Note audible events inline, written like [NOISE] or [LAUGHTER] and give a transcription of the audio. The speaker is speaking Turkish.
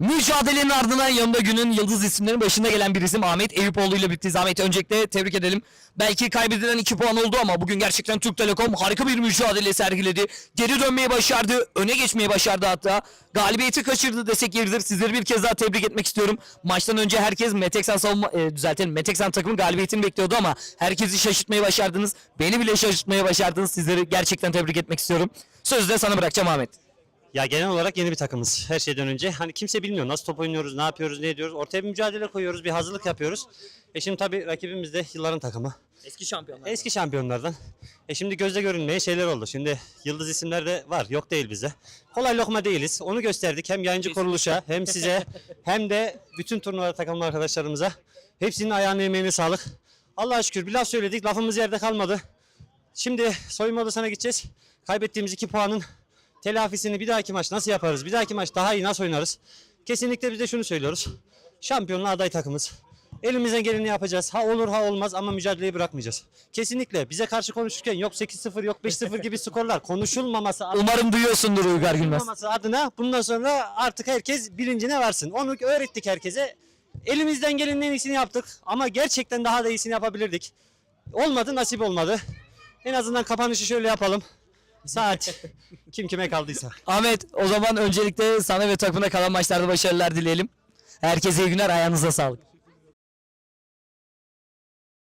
Mücadelenin ardından yanında günün yıldız isimlerinin başında gelen bir isim Ahmet Eyüpoğlu ile birlikteyiz. Ahmet öncelikle tebrik edelim. Belki kaybedilen 2 puan oldu ama bugün gerçekten Türk Telekom harika bir mücadele sergiledi. Geri dönmeyi başardı, öne geçmeyi başardı hatta. Galibiyeti kaçırdı desek yeridir. Sizleri bir kez daha tebrik etmek istiyorum. Maçtan önce herkes Meteksan savunma, e, düzeltelim. Meteksan takımın galibiyetini bekliyordu ama herkesi şaşırtmayı başardınız. Beni bile şaşırtmayı başardınız. Sizleri gerçekten tebrik etmek istiyorum. Sözü de sana bırakacağım Ahmet. Ya genel olarak yeni bir takımız her şeyden önce. Hani kimse bilmiyor nasıl top oynuyoruz, ne yapıyoruz, ne ediyoruz. Ortaya bir mücadele koyuyoruz, bir hazırlık yapıyoruz. E şimdi tabii rakibimiz de yılların takımı. Eski şampiyonlar. Eski şampiyonlardan. E şimdi gözle görünmeyen şeyler oldu. Şimdi yıldız isimler de var. Yok değil bize. Kolay lokma değiliz. Onu gösterdik hem yayıncı kuruluşa hem size [LAUGHS] hem de bütün turnuva takımlı arkadaşlarımıza. Hepsinin ayağına emeğine sağlık. Allah'a şükür bir laf söyledik. Lafımız yerde kalmadı. Şimdi soyunma odasına gideceğiz. Kaybettiğimiz iki puanın telafisini bir dahaki maç nasıl yaparız? Bir dahaki maç daha iyi nasıl oynarız? Kesinlikle biz de şunu söylüyoruz. Şampiyonluğa aday takımız. Elimizden geleni yapacağız. Ha olur ha olmaz ama mücadeleyi bırakmayacağız. Kesinlikle bize karşı konuşurken yok 8-0 yok 5-0 gibi skorlar konuşulmaması adına, Umarım duyuyorsundur Uygar Gülmez. konuşulmaması adına bundan sonra artık herkes bilincine varsın. Onu öğrettik herkese. Elimizden gelenin en iyisini yaptık ama gerçekten daha da iyisini yapabilirdik. Olmadı nasip olmadı. En azından kapanışı şöyle yapalım. Saat [LAUGHS] kim kime kaldıysa. Ahmet o zaman öncelikle sana ve takımına kalan maçlarda başarılar dileyelim. Herkese iyi günler ayağınıza sağlık.